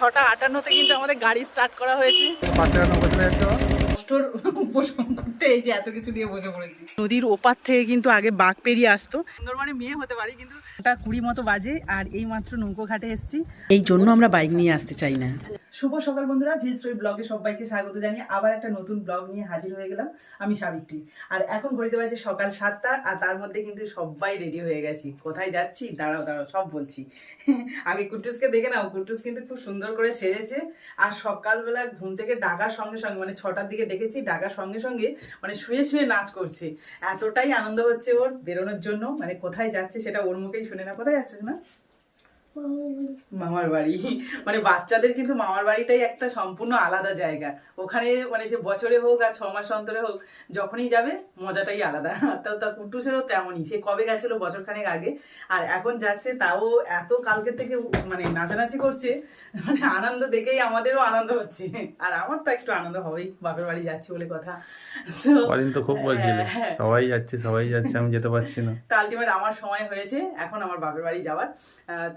ছটা আটান্নতে কিন্তু আমাদের গাড়ি স্টার্ট করা হয়েছে। কষ্টর উপশম করতে এই যে এত কিছু নিয়ে বসে পড়েছি। নদীর ওপার থেকে কিন্তু আগে বাঘ পেরিয়ে আসতো। সুন্দরবনে মেয়ে হতে পারি কিন্তু ওটা কুড়ি মতো বাজে আর এই মাত্র নৌকো ঘাটে এসেছি। এই জন্য আমরা বাইক নিয়ে আসতে চাই না। শুভ সকাল বন্ধুরা ভিজ স্টোরি ব্লগে সবাইকে স্বাগত জানিয়ে আবার একটা নতুন ব্লগ নিয়ে হাজির হয়ে গেলাম আমি সাবিত্রী। আর এখন ঘড়িতে বাজে সকাল সাতটা আর তার মধ্যে কিন্তু সবাই রেডি হয়ে গেছি। কোথায় যাচ্ছি? দাঁড়াও দাঁড়াও সব বলছি। আগে কুটুসকে দেখে নাও কুটুস কিন্তু খুব সুন্দর করে সেজেছে। আর সকালবেলা ঘুম থেকে ডাকার সঙ্গে সঙ্গে মানে ছটার দিকে ডেকেছি ডাকার সঙ্গে সঙ্গে মানে শুয়ে শুয়ে নাচ করছে। এতটাই আনন্দ হচ্ছে ওর বেরোনোর জন্য। মানে কোথায় যাচ্ছে সেটা ওর মুখেই শুনে না। কোথায় যাচ্ছে না মামার বাড়ি। মানে বাচ্চাদের কিন্তু মামার বাড়িটাই একটা সম্পূর্ণ আলাদা জায়গা। ওখানে মানে সে বছরে হোক আর ছ মাস অন্তরে হোক যখনই যাবে মজাটাই আলাদা। তো তা কুটুসেরও তেমনই। সে কবে গেছিল বছর খানেক আগে। আর এখন যাচ্ছে তাও এত কালকে থেকে মানে নাচানাচি করছে মানে আনন্দ দেখেই আমাদেরও আনন্দ হচ্ছে। আর আমার তো একটু আনন্দ হবেই বাপের বাড়ি যাচ্ছি বলে কথা। কদিন তো খুব বলছিলে হ্যাঁ। সবাই যাচ্ছে সবাই যাচ্ছে আমি যেতে পারছি না। তো আলটিমেট আমার সময় হয়েছে এখন আমার বাপের বাড়ি যাওয়ার।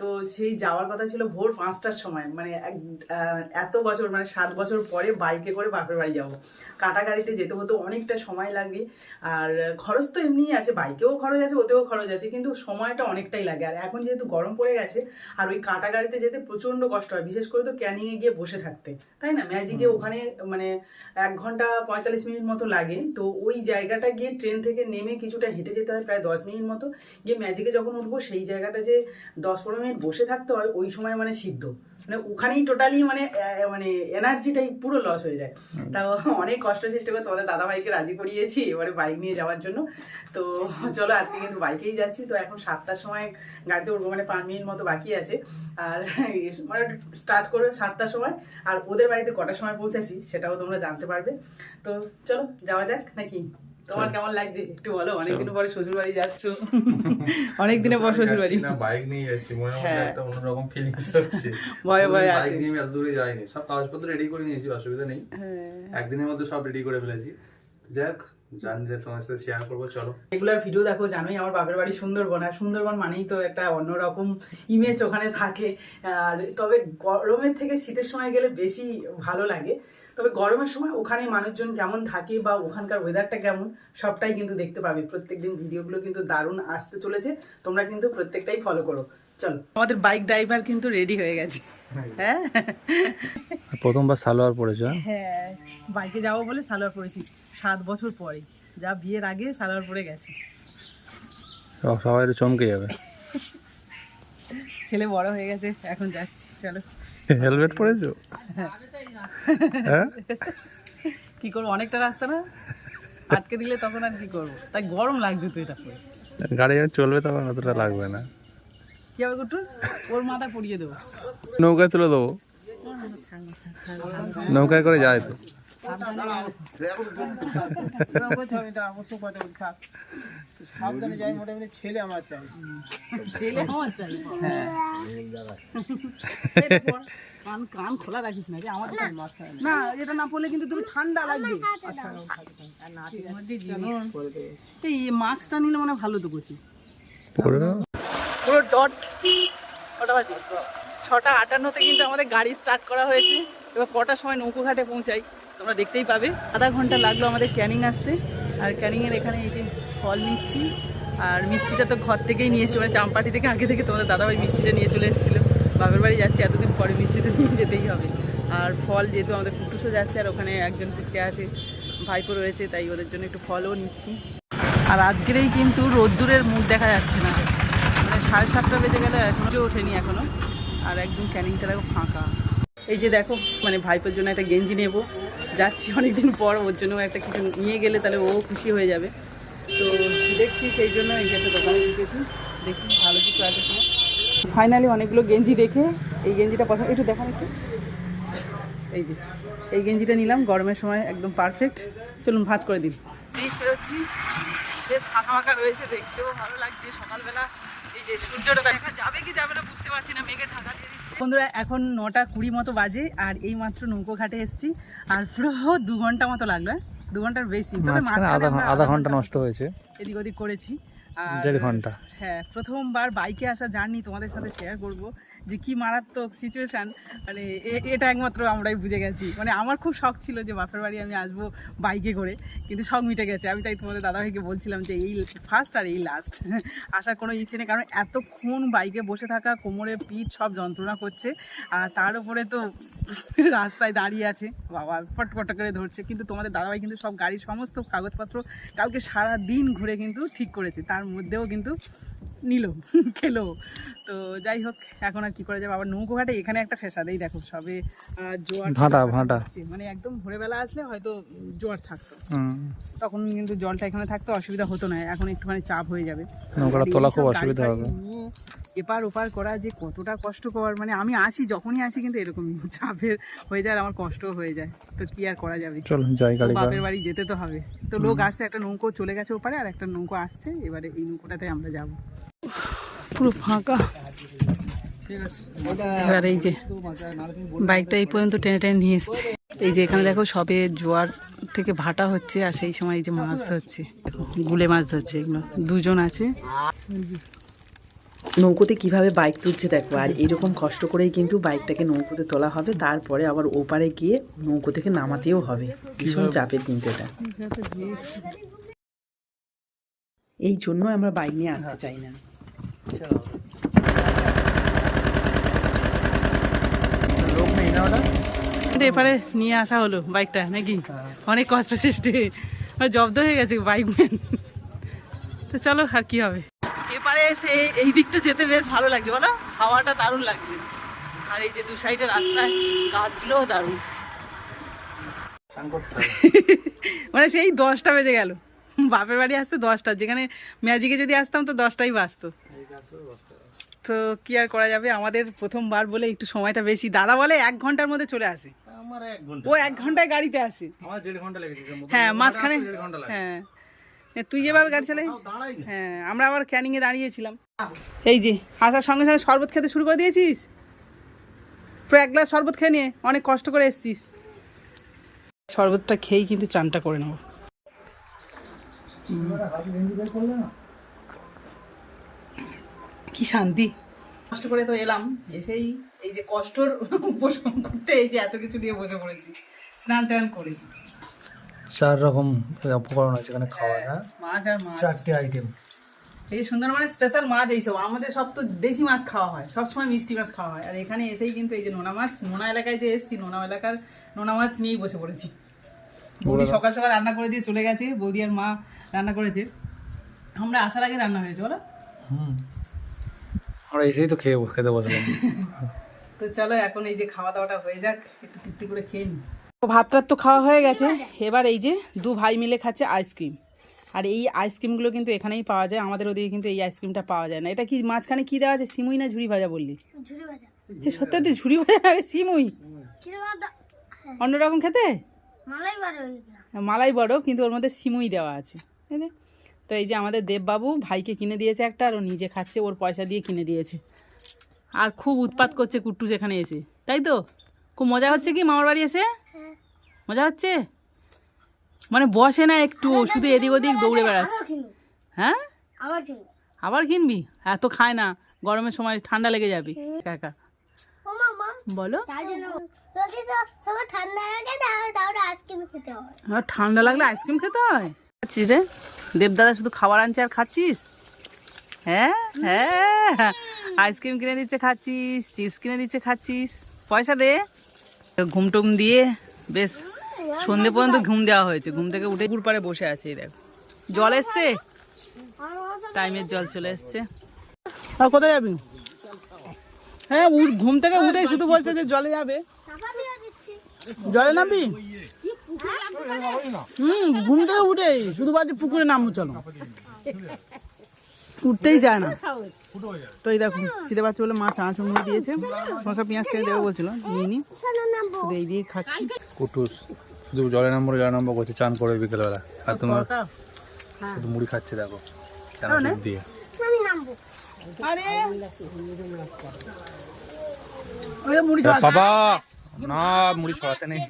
তো সেই যাওয়ার কথা ছিল ভোর পাঁচটার সময়। মানে এক- এত বছর মানে সাত বছর পরে বাইকে করে বাপের বাড়ি যাব। কাটা গাড়িতে যেতে হতো অনেকটা সময় লাগে। আর খরচ তো এমনিই আছে বাইকেও খরচ আছে ওতেও খরচ আছে কিন্তু সময়টা অনেকটাই লাগে। আর এখন যেহেতু গরম পড়ে গেছে আর ওই কাটা গাড়িতে যেতে প্রচণ্ড কষ্ট হয় বিশেষ করে তো ক্যানিংয়ে গিয়ে বসে থাকতে। তাই না? ম্যাজিকে ওখানে মানে এক ঘণ্টা পঁয়তাল্লিশ মিনিট মতো লাগে। তো ওই জায়গাটা গিয়ে ট্রেন থেকে নেমে কিছুটা হেঁটে যেতে হয় প্রায় দশ মিনিট মতো। গিয়ে ম্যাজিকে যখন উঠবো সেই জায়গাটা যে দশ পনেরো মিনিট বসে থাকতে হয় ওই সময় মানে সিদ্ধ। মানে ওখানেই টোটালি মানে মানে এনার্জিটাই পুরো লস হয়ে যায়। তাও অনেক কষ্ট চেষ্টা করে তোমাদের দাদা ভাইকে রাজি করিয়েছি এবারে বাইক নিয়ে যাওয়ার জন্য। তো চলো আজকে কিন্তু বাইকেই যাচ্ছি। তো এখন সাতটার সময় গাড়িতে উঠবো মানে পাঁচ মিনিট মতো বাকি আছে। আর মানে স্টার্ট করবে সাতটার সময়। আর ওদের বাড়িতে কটার সময় পৌঁছাচ্ছি সেটাও তোমরা জানতে পারবে। তো চলো যাওয়া যাক নাকি? তোমার কেমন লাগছে? একটু বলো অনেকদিন পরে শ্বশুর বাড়ি যাচ্ছ। অনেক দিনের পর শ্বশুর বাড়ি না বাইক নিয়ে যাচ্ছি মনে মধ্যে হ্যাঁ। একটা অন্যরকম ফিলিংস হচ্ছে। ভয়ে ভয়ে বাইক নিয়ে আমি এত দূরে যাইনি। সব কাগজপত্র রেডি করে নিয়েছি অসুবিধা নেই। হ্যাঁ। একদিনের মধ্যে সব রেডি করে ফেলেছি। যাক জানি যে তোমার সাথে শেয়ার করব চলো। রেগুলার ভিডিও দেখো জানোই আমার বাপের বাড়ি সুন্দরবন আর সুন্দরবন মানেই তো একটা অন্যরকম ইমেজ ওখানে থাকে। আর তবে গরমের থেকে শীতের সময় গেলে বেশি ভালো লাগে। তবে গরমের সময় ওখানে মানুষজন কেমন থাকে বা ওখানকার ওয়েদারটা কেমন সবটাই কিন্তু দেখতে পাবে। প্রত্যেকদিন ভিডিওগুলো কিন্তু দারুণ আসতে চলেছে। তোমরা কিন্তু প্রত্যেকটাই ফলো করো। চলো আমাদের বাইক ড্রাইভার কিন্তু রেডি হয়ে গেছে। হ্যাঁ। প্রথমবার সালোয়ার পড়েছো হ্যাঁ? বাইকে যাব বলে সালোয়ার পরেছি। সাত বছর পরে। যা বিয়ের আগে সালোয়ার পরে গেছে। সবাই চমকে যাবে। ছেলে বড় হয়ে গেছে এখন যাচ্ছি। চলো। হেলমেট পরেছো? হ্যাঁ? কি করব? অনেকটা রাস্তা না? আটকে দিলে তখন আর কি করব? তাই গরম লাগছে তো এটা করে গাড়ি যখন চলবে তখন অতটা লাগবে না। কি হবে কুটুস ওর মাথা পড়িয়ে দেবো। নৌকায় তুলে দেবো। নৌকায় করে যায় তো। সাবধানে যাই মোটামুটি ছেলে আমার চাই ছেলে আমার চাই কান কান খোলা রাখিস না যে আমার না এটা না পড়লে কিন্তু তুমি ঠান্ডা লাগবে এই মাস্কটা নিলে মনে হয় ভালো তো করছি পরে ডট বাজে ছটা আটান্নতে কিন্তু আমাদের গাড়ি স্টার্ট করা হয়েছে। এবার কটার সময় নৌকোঘাটে পৌঁছাই। তোমরা দেখতেই পাবে। আধা ঘণ্টা লাগল আমাদের ক্যানিং আসতে। আর ক্যানিংয়ের এখানে এই যে ফল নিচ্ছি। আর মিষ্টিটা তো ঘর থেকেই নিয়ে এসেছি। মানে চাম্পাটি থেকে আগে থেকে তোমাদের দাদাভাই মিষ্টিটা নিয়ে চলে এসেছিল। বাপের বাড়ি যাচ্ছি, এতদিন পরে মিষ্টি তো নিয়ে যেতেই হবে। আর ফল যেহেতু আমাদের কুটুসও যাচ্ছে, আর ওখানে একজন পুচকে আছে, ভাইপো রয়েছে, তাই ওদের জন্য একটু ফলও নিচ্ছি। আর আজকেরই কিন্তু রোদ্দুরের মুখ দেখা যাচ্ছে না। মানে সাড়ে সাতটা বেজে গেলে, এখনও ওঠেনি এখনও। আর একদম ক্যানিংটা দেখো ফাঁকা। এই যে দেখো মানে ভাইপোর জন্য একটা গেঞ্জি নেব। যাচ্ছি অনেকদিন পর, ওর জন্য একটা কিছু নিয়ে গেলে তাহলে ও খুশি হয়ে যাবে। তো দেখছি সেই জন্য এই যে একটা দোকানে ঢুকেছি। দেখি ভালো কিছু আছে কিনা। ফাইনালি অনেকগুলো গেঞ্জি দেখে এই গেঞ্জিটা পছন্দ একটু দেখান একটু। এই যে, এই গেঞ্জিটা নিলাম, গরমের সময় একদম পারফেক্ট চলুন, ভাঁজ করে দিন। বেরোচ্ছি। বেশ ফাঁকা ফাঁকা রয়েছে, দেখতেও ভালো লাগছে। সকালবেলা যে সূর্যটা দেখা যাবে কি যাবে না বুঝতে পারছি না মেঘে ঢাকা দিয়ে বন্ধুরা এখন নটা কুড়ি মতো বাজে আর এই মাত্র নৌকো ঘাটে এসেছি। আর পুরো দু ঘণ্টা মতো লাগল হ্যাঁ? দু ঘণ্টার বেশি। আধা ঘণ্টা নষ্ট হয়েছে। এদিক ওদিক করেছি। আর দেড় ঘণ্টা। হ্যাঁ প্রথমবার বাইকে আসা জার্নি তোমাদের সাথে শেয়ার করব। যে কি মারাত্মক সিচুয়েশান মানে এটা একমাত্র আমরাই বুঝে গেছি। মানে আমার খুব শখ ছিল যে বাপের বাড়ি আমি আসব বাইকে করে, কিন্তু শখ মিটে গেছে। আমি তাই তোমাদের দাদাভাইকে বলছিলাম যে এই ফার্স্ট আর এই লাস্ট আসার কোনো ইচ্ছে নেই, কারণ এতক্ষণ বাইকে বসে থাকা কোমরের পিঠ সব যন্ত্রণা করছে, আর তার উপরে তো রাস্তায় দাঁড়িয়ে আছে। বাবা, ফটফট করে ধরছে। কিন্তু তোমাদের দাদাভাই কিন্তু সব গাড়ির সমস্ত কাগজপত্র কালকে সারা দিন ঘুরে কিন্তু ঠিক করেছে। তার মধ্যেও কিন্তু নিল, খেলো। তো যাই হোক এখন আর কি করা যাবে? আবার নৌকো ঘাটে এখানে একটা ফেসাদেই দেখো সবে জোয়ার ভাটা, ভাটা। মানে একদম ভোরবেলা আসলে হয়তো জোয়ার থাকতো। তখন কিন্তু জলটা এখানে থাকতে অসুবিধা হতো না। এখন একটুখানি চাপ হয়ে যাবে। নৌকাটা তোলা খুব অসুবিধা হবে। এপার ওপার করা যে কতটা কষ্ট কষ্টকর মানে আমি আসি যখনই আসি কিন্তু এরকমই চাপের হয়ে যায় আর আমার কষ্টও হয়ে যায়। তো কি আর করা যাবে? চলো যাই গাড়ি বাপের বাড়ি যেতে তো হবে। তো লোক আসছে একটা নৌকো চলে গেছে ওপারে আর একটা নৌকো আসছে এবারে এই নৌকোটাতে আমরা যাব। পুরো ফাঁকা। এবার এই যে বাইকটা এই পর্যন্ত টেনে টেনে নিয়ে এসছে। এই যে এখানে দেখো সবে জোয়ার থেকে ভাটা হচ্ছে আর সেই সময় এই যে মাছ ধরছে। গুলে মাছ ধরছে এগুলো। দুজন আছে। নৌকোতে কীভাবে বাইক তুলছে দেখো, আর এরকম কষ্ট করেই কিন্তু বাইকটাকে নৌকোতে তোলা হবে, তারপরে আবার ওপারে গিয়ে নৌকো থেকে নামাতেও হবে। ভীষণ চাপের কিন্তু এটা। এই জন্য আমরা বাইক নিয়ে আসতে চাই না। এপারে নিয়ে আসা হলো বাইকটা নাকি? অনেক কষ্ট সৃষ্টি। আর জব্দ হয়ে গেছে বাইক ম্যান তো চলো আর কি হবে? এপারে এসে এই দিকটা যেতে বেশ ভালো লাগছে বলো? হাওয়াটা দারুণ লাগছে। আর এই যে দু সাইডে রাস্তায় গাছগুলোও দারুণ। মানে সেই দশটা বেজে গেল। বাপের বাড়ি আসতে দশটা যেখানে ম্যাজিকে যদি আসতাম তো দশটাই বাজতো। তো কি আর করা যাবে? আমাদের প্রথমবার বলে একটু সময়টা বেশি। দাদা বলে এক ঘণ্টার মধ্যে চলে আসে। আমার এক ঘণ্টা। ও এক ঘন্টায় গাড়িতে আসে। হ্যাঁ মাঝখানে দেড় ঘণ্টা লাগে। হ্যাঁ। এ, তুই যেভাবে গাড়ি চালাই হ্যাঁ আমরা আবার ক্যানিংয়ে দাঁড়িয়েছিলাম। এই যে আসার সঙ্গে সঙ্গে শরবত খেতে শুরু করে দিয়েছিস? পুরো এক গ্লাস শরবত খেয়ে নিয়ে অনেক কষ্ট করে এসছিস। শরবতটা খেয়েই কিন্তু চানটা করে নেব। কি শান্তি? কষ্ট করে তো এলাম এসেই এই যে কষ্টর উপশম করতে এই যে এত কিছু নিয়ে বসে পড়েছি। স্নান টান করে। চার রকম উপকরণ আছে এখানে খাওয়া না মাছ আর মাছ। চারটে আইটেম এই যে সুন্দরবনের স্পেশাল মাছ এইসব আমাদের সব তো দেশি মাছ খাওয়া হয় সবসময় মিষ্টি মাছ খাওয়া হয়। আর এখানে এসেই কিন্তু এই যে নোনা মাছ নোনা এলাকায় যে এসেছি নোনা এলাকার নোনা মাছ নিয়েই বসে পড়েছি। বৌদি সকাল সকাল রান্না করে দিয়ে চলে গেছে বৌদি আর মা রান্না করেছে। আমরা আসার আগে রান্না হয়েছে বলো? হুম। আমরা এসেই তো খেয়ে খেতে বসলাম তো চলো এখন এই যে খাওয়া দাওয়াটা হয়ে যাক একটু তৃপ্তি করে খেয়ে নি। ভাত টাত তো খাওয়া হয়ে গেছে এবার এই যে দু ভাই মিলে খাচ্ছে আইসক্রিম। আর এই আইসক্রিমগুলো কিন্তু এখানেই পাওয়া যায় আমাদের ওদিকে কিন্তু এই আইসক্রিমটা পাওয়া যায় না। এটা কি মাঝখানে কি দেওয়া আছে সিমুই না ঝুড়ি ভাজা বললি? সত্যি ঝুড়ি ভাজা আরে সিমুই। একটা অন্যরকম খেতে? মালাই বড় কিন্তু ওর মধ্যে সিমুই দেওয়া আছে? তো এই যে আমাদের দেববাবু ভাইকে কিনে দিয়েছে একটা আর ও নিজে খাচ্ছে ওর পয়সা দিয়ে কিনে দিয়েছে। আর খুব উৎপাত করছে কুট্টু যেখানে এসে তাই তো? খুব মজা হচ্ছে কি মামার বাড়ি এসে? মজা হচ্ছে? মানে বসে না একটু শুধু এদিক ওদিক দৌড়ে বেড়াচ্ছে। হ্যাঁ? আবার কিনবি? এত খায় না গরমের সময় ঠান্ডা লেগে যাবে। মামা বলো। ঠান্ডা লাগলে আইসক্রিম খেতে হয়? খাচ্ছিস রে? দেবদাদা শুধু খাবার আনছে আর খাচ্ছিস? হ্যাঁ হ্যাঁ। আইসক্রিম কিনে দিচ্ছে, খাচ্ছিস। চিপস কিনে দিচ্ছে, খাচ্ছিস। পয়সা দে। ঘুম টুম দিয়ে বেশ সন্ধে পর্যন্ত ঘুম দেওয়া হয়েছে। ঘুম থেকে উঠে গুড় বসে আছে, এই দেখ। জল এসছে? টাইমের জল চলে এসছে। আর কোথায় যাবি? হ্যাঁ ঘুম থেকে উঠে শুধু বলছে যে জলে যাবে। জলে নামবি? হুম ঘুম থেকে উঠে শুধু বাজে পুকুরে নামবো চলো। উঠতেই যায় না। তো এই দেখো খিদে পাচ্ছে বলে মা চানা চুমড়ি দিয়েছে। শসা পেঁয়াজ কেটে দেবে বলছিল নিয়ে নি এই দিয়ে খাচ্ছি। কুটুস শুধু জলে নম্বর জলে নম্বর করছে চান করে বিকেলবেলা। আর তোমার শুধু মুড়ি খাচ্ছে দেখো। দিয়ে। আমি নামবো। আরে! ওই মুড়ি বাবা! না মুড়ি ছড়াতে নেই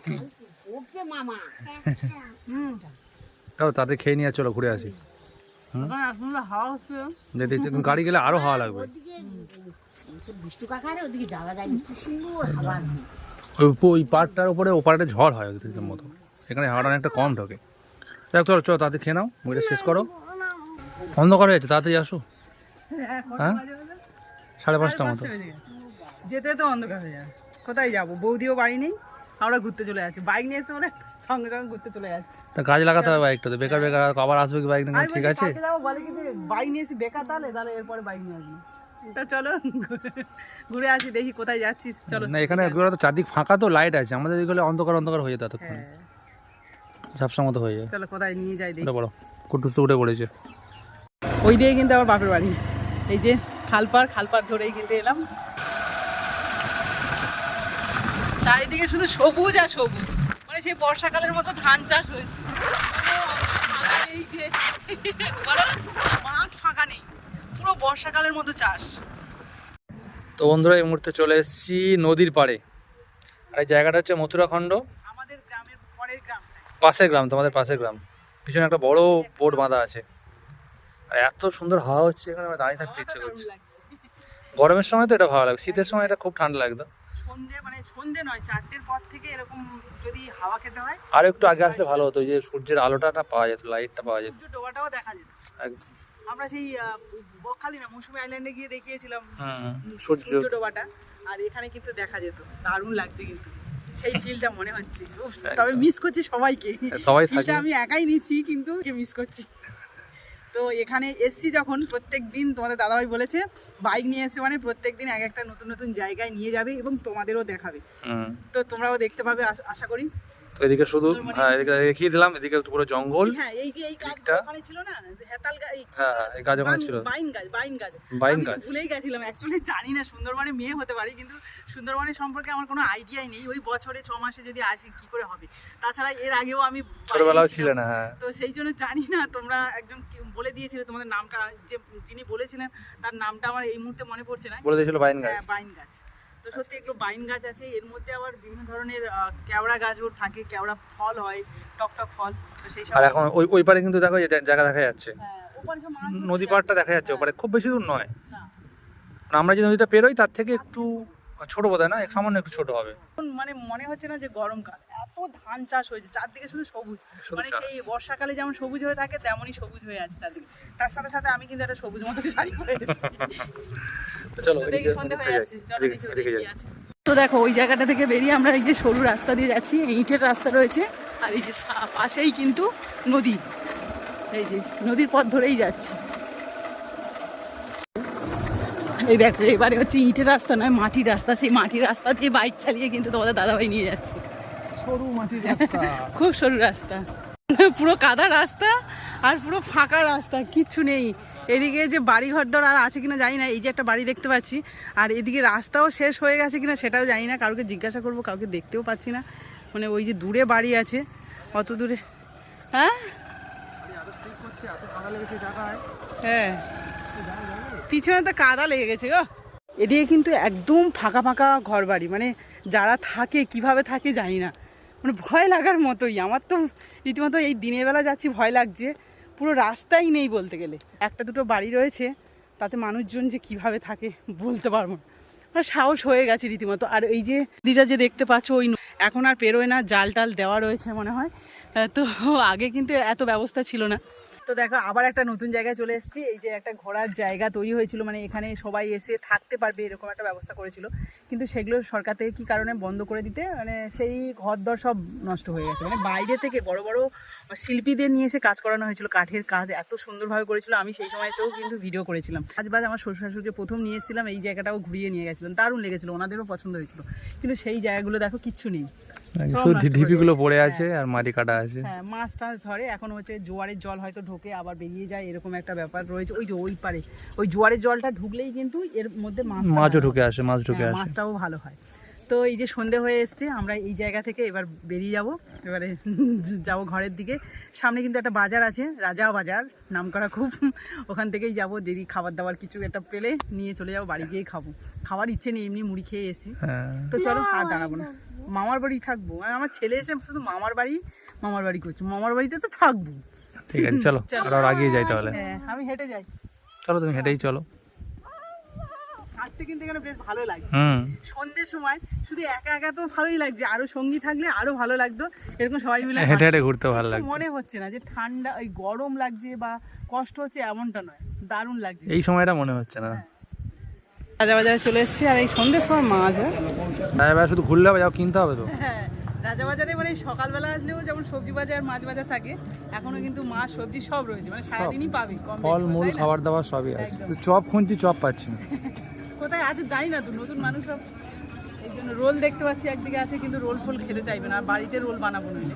তাও তাদের খেয়ে নিয়ে চলো ঘুরে আসি। গাড়ি গেলে আরও হাওয়া লাগবে। ওই উপরে ও ঝড় হয় ওদের মতো। এখানে হাওয়াটা অনেকটা কম ঢোকে। দেখ চলো চলো তাড়াতাড়ি খেয়ে নাও মুড়িটা শেষ করো। অন্ধকার হয়েছে তাড়াতাড়ি আসো। হ্যাঁ? সাড়ে পাঁচটা মতো। যেতে তো অন্ধকার হয়ে যায় কোথায় যাব? বৌদিও বাড়ি নেই? আমরা ঘুরতে চলে যাচ্ছি। বাইক নিয়ে এসে মানে সঙ্গে সঙ্গে ঘুরতে চলে যাচ্ছি। তা কাজ লাগাতে হবে বাইকটাতে বেকার বেকার আবার আসবে কি বাইক না আমি ঠিক আছে? বলে কিন্তু বাইক নিয়ে এসে বেকার তাহলে? তাহলে এরপরে বাইক নিয়ে আসবি। তা চলো ঘুরে আসি দেখি কোথায় যাচ্ছি। চলো। না এখানে তো চারদিক ফাঁকা তো লাইট আছে। আমাদের হলে অন্ধকার অন্ধকার হয়ে যেত এতক্ষণ। হ্যাঁ। ঝাপসা মতো হয়ে যায়। চলো কোথায় নিয়ে যাই দেখি। উঠে পড়ো কুটুস তো উঠে পড়েছে। ওই দিয়ে কিন্তু আমার বাপের বাড়ি। এই যে খালপার খালপার ধরেই কিন্তু এলাম। চারিদিকে শুধু সবুজ আর সবুজ। মানে সেই বর্ষাকালের মতো ধান চাষ হয়েছে। ফাঁকা নেই যে মাঠ ফাঁকা নেই। পুরো বর্ষাকালের মতো চাষ। তো বন্ধুরা এই মুহূর্তে চলে এসেছি নদীর পাড়ে। আর এই জায়গাটা হচ্ছে মথুরাখণ্ড আমাদের গ্রামের পরের গ্রামটা পাশের গ্রাম তোমাদের পাশের গ্রাম। পিছনে একটা বড় বোট বাঁধা আছে। আর এত সুন্দর হাওয়া হচ্ছে এখানে আমার দাঁড়িয়ে থাকতে ইচ্ছে করছে। গরমের সময় তো এটা ভালো লাগে শীতের সময় এটা খুব ঠান্ডা লাগতো। সন্ধে মানে সন্ধে নয় চারটের পর থেকে এরকম যদি হাওয়া খেতে হয়। আর একটু আগে আসলে ভালো হতো যে সূর্যের আলোটা পাওয়া যেত লাইটটা পাওয়া যেত। সূর্য ডোবাটাও দেখা যেত। একদম। আমরা সেই বকখালি না মৌসুমী আইল্যান্ডে গিয়ে দেখিয়েছিলাম সূর্য ডোবাটা আর এখানে কিন্তু দেখা যেত। দারুণ লাগছে কিন্তু। সেই ফিলটা মনে হচ্ছে। তবে মিস করছি সবাইকে। সবাই আমি একাই নিচ্ছি কিন্তু মিস করছি? তো এখানে এসছি যখন প্রত্যেক দিন তোমাদের দাদাভাই বলেছে বাইক নিয়ে এসে মানে প্রত্যেক দিন এক একটা নতুন নতুন জায়গায় নিয়ে যাবে এবং তোমাদেরও দেখাবে। তো তোমরাও দেখতে পাবে আশা করি। তো এদিকে শুধু হ্যাঁ এদিকে দেখিয়ে দিলাম এদিকে পুরো জঙ্গল। হ্যাঁ এই যে এই গাছ ওখানে ছিল না হেতাল হ্যাঁ হ্যাঁ, এই গাছ ওখানে ছিল। বাইন গাছ বাইন গাছ। বাইন গাছ। ভুলেই গেছিলাম অ্যাকচুয়ালি জানি না সুন্দরবনে মেয়ে হতে পারি কিন্তু সুন্দরবনের সম্পর্কে আমার কোনো আইডিয়াই নেই। ওই বছরে ছ মাসে যদি আসি কি করে হবে? তাছাড়া এর আগেও আমি ছোটবেলাও ছিল না তো সেই জন্য জানি না তোমরা একজন বলে দিয়েছিলে তোমাদের নামটা যে যিনি বলেছিলেন তার নামটা আমার এই মুহূর্তে মনে পড়ছে না। বলে দিয়েছিল বাইন গাছ। বাইন গাছ। তো সত্যি একটু বাইন গাছ আছে। এর মধ্যে আবার বিভিন্ন ধরনের কেওড়া গাছও থাকে কেওড়া ফল হয় টকটক টক ফল। তো সেই সব আর এখন ওই ওই পারে কিন্তু দেখো জায়গা দেখা যাচ্ছে। হ্যাঁ, নদী। পাড়টা দেখা যাচ্ছে ওপারে। খুব বেশি দূর নয়। না। মানে আমরা যে নদীটা পেরোই তার থেকে একটু ছোট বোধ না সামান্য একটু ছোট হবে। মানে মনে হচ্ছে না যে গরমকাল এত ধান চাষ হয়েছে চারদিকে শুধু সবুজ। মানে। সেই বর্ষাকালে যেমন সবুজ হয়ে থাকে তেমনই সবুজ হয়ে আছে চারদিকে। তার সাথে সাথে আমি কিন্তু একটা সবুজ মতো শাড়ি পরে তো চলো দেখি সন্ধে হয়ে যাচ্ছে চলো আছে। তো দেখো ওই জায়গাটা থেকে বেরিয়ে আমরা এই যে সরু রাস্তা দিয়ে যাচ্ছি ইটের রাস্তা রয়েছে আর এই যে পাশেই কিন্তু নদী। এই যে নদীর পথ ধরেই যাচ্ছি। এই দেখো এবারে হচ্ছে ইটের রাস্তা নয় মাটির রাস্তা। সেই মাটির রাস্তা দিয়ে বাইক চালিয়ে কিন্তু তোমাদের দাদাভাই নিয়ে যাচ্ছে। সরু মাটির রাস্তা। খুব সরু রাস্তা। পুরো কাদা রাস্তা আর পুরো ফাঁকা রাস্তা কিচ্ছু নেই। এদিকে যে বাড়ি ঘর দর আর আছে কিনা জানি না এই যে একটা বাড়ি দেখতে পাচ্ছি। আর এদিকে রাস্তাও শেষ হয়ে গেছে কিনা সেটাও জানি না কাউকে জিজ্ঞাসা করব কাউকে দেখতেও পাচ্ছি না। মানে ওই যে দূরে বাড়ি আছে অত দূরে। হ্যাঁ? হ্যাঁ। পিছনে তো কাদা লেগে গেছে গো। এদিকে কিন্তু একদম ফাঁকা ফাঁকা ঘর বাড়ি মানে যারা থাকে, কীভাবে থাকে জানি না। মানে ভয় লাগার মতোই। আমার তো রীতিমতো এই দিনের বেলা যাচ্ছি, ভয় লাগছে। পুরো রাস্তাই নেই বলতে গেলে। একটা দুটো বাড়ি রয়েছে, তাতে মানুষজন যে কীভাবে থাকে বলতে পারব না। মানে সাহস হয়ে গেছে রীতিমতো। আর এই যে দিটা যে দেখতে পাচ্ছ, ওই এখন আর পেরোয় না, জাল টাল দেওয়া রয়েছে মনে হয়। তো আগে কিন্তু এত ব্যবস্থা ছিল না। তো দেখো, আবার একটা নতুন জায়গায় চলে এসেছি। এই যে একটা ঘোরার জায়গা তৈরি হয়েছিল মানে এখানে সবাই এসে থাকতে পারবে, এরকম একটা ব্যবস্থা করেছিল। কিন্তু সেগুলো সরকার থেকে কী কারণে বন্ধ করে দিতে? মানে সেই ঘরদর সব নষ্ট হয়ে গেছে। মানে বাইরে থেকে বড় বড় শিল্পীদের নিয়ে এসে কাজ করানো হয়েছিল, কাঠের কাজ এত সুন্দরভাবে করেছিল। আমি সেই সময় এসেও কিন্তু ভিডিও করেছিলাম। আজ বাজ আমার শ্বশুর শাশুড়িকে প্রথম নিয়ে এসেছিলাম, এই জায়গাটাও ঘুরিয়ে নিয়ে গেছিলাম। দারুণ লেগেছিল, ওনাদেরও পছন্দ হয়েছিল। কিন্তু সেই জায়গাগুলো দেখো, কিচ্ছু নেই। শুধু ঢিপিগুলো পড়ে হ্যাঁ। আছে আর মাটি কাটা আছে। হ্যাঁ মাছ টাছ ধরে এখন হচ্ছে জোয়ারের জল হয়তো ঢোকে আবার বেরিয়ে যায় এরকম একটা ব্যাপার রয়েছে। ওই যে ওই পারে ওই জোয়ারের জলটা ঢুকলেই কিন্তু এর মধ্যে মাছ মাছও ঢুকে আসে মাছ ঢুকে আসে। মাছটাও ভালো হয়। তো এই যে সন্ধে হয়ে এসছে আমরা এই জায়গা থেকে এবার বেরিয়ে যাব। এবারে যাব ঘরের দিকে। সামনে কিন্তু একটা বাজার আছে রাজা বাজার নাম করা খুব। ওখান থেকেই যাব দিদি খাবার দাবার কিছু একটা পেলে নিয়ে চলে যাব বাড়ি গিয়েই খাব। খাবার ইচ্ছে নেই এমনি মুড়ি খেয়ে এসি হ্যাঁ। তো চলো আর দাঁড়াবো না। মামার বাড়ি থাকব। আর আমার ছেলে এসে শুধু মামার বাড়ি মামার বাড়ি করছে। মামার বাড়িতে তো থাকব। ঠিক আছে চলো। আর আর আগিয়ে যাই তাহলে। হ্যাঁ আমি হেঁটে যাই। চলো তুমি হেঁটেই চলো। হাঁটতে কিন্তু এখানে বেশ ভালো লাগছে। হুম। সন্ধ্যের সময় শুধু একা একা তো ভালোই লাগছে। আরও সঙ্গী থাকলে আরও ভালো লাগতো। এরকম সবাই মিলে হেঁটে হেঁটে ঘুরতে ভালো লাগছে। মনে হচ্ছে না যে ঠান্ডা ওই গরম লাগছে বা কষ্ট হচ্ছে এমনটা নয়। দারুণ লাগছে। এই সময়টা মনে হচ্ছে না। রাজাবাজারে চলে এসেছি আর এই সন্ধ্যের সময় মাছ হয় শুধু ঘুরলে হবে যাও কিনতে হবে তো। হ্যাঁ রাজাবাজারে মানে সকালবেলা আসলেও যেমন সবজি বাজার মাছ বাজার থাকে এখনও কিন্তু মাছ সবজি সব রয়েছে মানে সারাদিনই পাবে ফল মূল খাবার দাবার সবই আছে। চপ খুঁজছি চপ পাচ্ছি না। কোথায় আছে জানি না তো নতুন মানুষ সব। এই জন্য রোল দেখতে পাচ্ছি একদিকে আছে কিন্তু রোল ফোল খেতে চাইবে না আর বাড়িতে রোল বানাবো নইলে।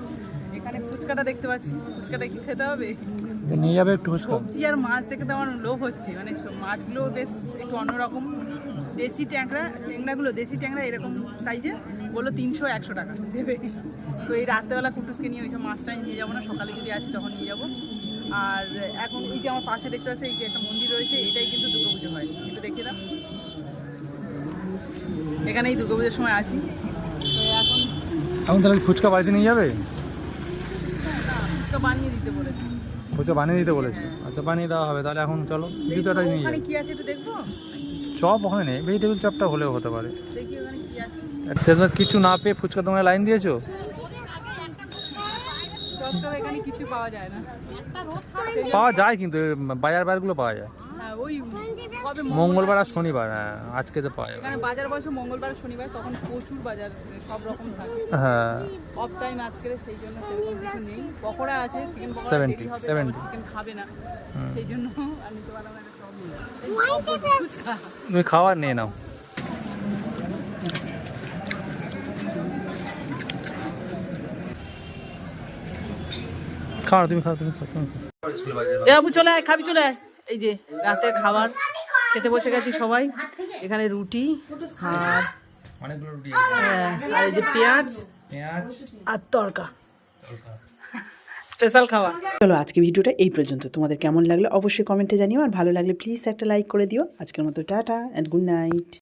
এখানে ফুচকাটা দেখতে পাচ্ছি ফুচকাটা কি খেতে হবে? নিয়ে যাবে একটু সবজি আর মাছ দেখে তো আমার লোভ হচ্ছে। মানে সব মাছগুলো বেশ একটু অন্যরকম। দেশি ট্যাংরা ট্যাংরাগুলো দেশি ট্যাংরা এরকম সাইজে বলল তিনশো একশো টাকা দেবে। তো এই রাত্রেবেলা কুটুসকে নিয়ে ওইসব মাছটাই নিয়ে যাব না সকালে যদি আসি তখন নিয়ে যাব। আর এখন এই যে আমার পাশে দেখতে পাচ্ছ এই যে একটা মন্দির রয়েছে এটাই কিন্তু দুর্গাপুজো হয়। একটু দেখিয়ে দাও। এখানে এই দুর্গাপুজোর সময় আসি। তো এখন এখন তাহলে ফুচকা বাড়িতে নিয়ে যাবে? ফুচকা বানিয়ে দিতে বলেছে। ফুচকা বানিয়ে দিতে বলেছে। আচ্ছা বানিয়ে দেওয়া হবে তাহলে এখন চলো জুতোটাই নিয়ে ওখানে কি আছে একটু দেখব? চপ ওখানে নেই ভেজিটেবল চপটা হলেও হতে পারে। দেখি ওখানে শেষমেশ কিছু না পেয়ে ফুচকা তোমার লাইন দিয়েছ? চপ টপ এখানে কিছু পাওয়া যায় না। পাওয়া যায় কিন্তু বাজার বাজারগুলো পাওয়া যায়। হ্যাঁ মঙ্গলবার? আর শনিবার হ্যাঁ আজকে তো পাওয়া যাবে। বাজার বসে মঙ্গলবার শনিবার তখন প্রচুর বাজার সব রকম থাকে। হ্যাঁ। অফ টাইম আজকে সেই জন্য সেরকম কিছু নেই। পকোড়া আছে চিকেন পকোড়া 70, 70 চিকেন খাবে না। সেই জন্য আমি একটা চপ তুমি খাবার নিয়ে নাও। খাও তুমি খাও তুমি খাও তুমি খাও। এ বাবু চলে আয় খাবি চলে আয়। এই যে রাতের খাবার খেতে বসে গেছি সবাই। এখানে রুটি আর হ্যাঁ, আর এই যে পেঁয়াজ আর তরকা। স্পেশাল খাবার। চলো আজকে ভিডিওটা এই পর্যন্ত। তোমাদের কেমন লাগল অবশ্যই কমেন্টে জানিও আর ভালো লাগলে প্লিজ একটা লাইক করে দিও। আজকের মতো টাটা অ্যান্ড গুড নাইট